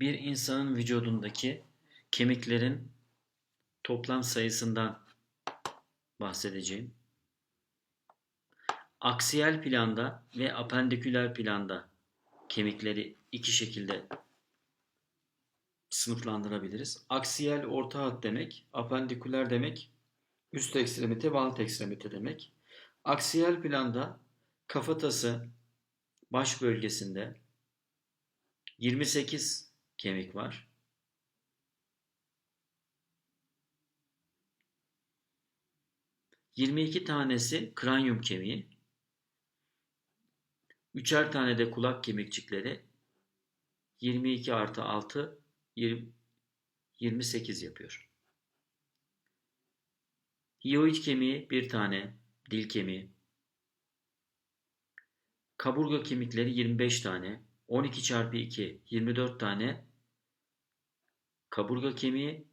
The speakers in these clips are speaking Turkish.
bir insanın vücudundaki kemiklerin toplam sayısından bahsedeceğim. Aksiyel planda ve apendiküler planda kemikleri iki şekilde sınıflandırabiliriz. Aksiyel orta hat demek, apendiküler demek, üst ekstremite ve alt ekstremite demek. Aksiyel planda kafatası baş bölgesinde 28 kemik var. ...22 tanesi kranyum kemiği... ...üçer tane de kulak kemikçikleri... ...22 artı 6... ...28 yapıyor. Hioid kemiği bir tane... ...dil kemiği... ...kaburga kemikleri 25 tane... 12 çarpı 2 24 tane kaburga kemiği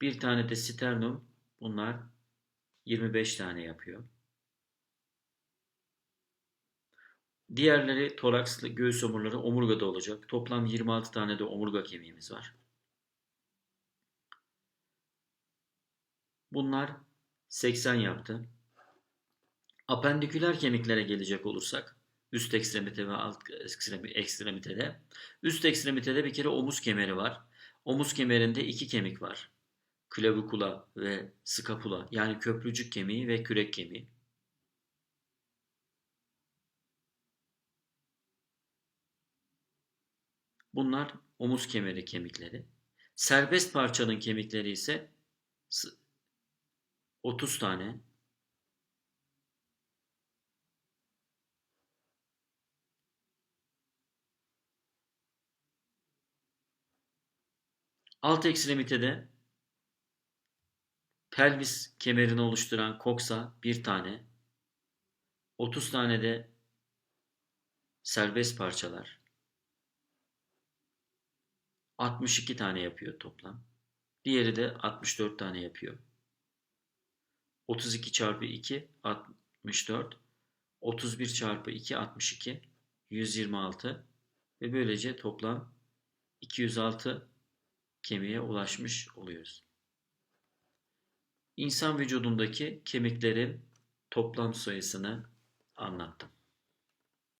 bir tane de sternum bunlar 25 tane yapıyor. Diğerleri torakslı göğüs omurları omurgada olacak. Toplam 26 tane de omurga kemiğimiz var. Bunlar 80 yaptı. Apendiküler kemiklere gelecek olursak Üst ekstremite ve alt ekstremitede. Üst ekstremitede bir kere omuz kemeri var. Omuz kemerinde iki kemik var. Klavikula ve skapula yani köprücük kemiği ve kürek kemiği. Bunlar omuz kemeri kemikleri. Serbest parçanın kemikleri ise 30 tane Alt ekstremitede pelvis kemerini oluşturan koksa bir tane, 30 tane de serbest parçalar. 62 tane yapıyor toplam. Diğeri de 64 tane yapıyor. 32 çarpı 2 64. 31 çarpı 2 62. 126 ve böylece toplam 206 kemiğe ulaşmış oluyoruz. İnsan vücudundaki kemiklerin toplam sayısını anlattım.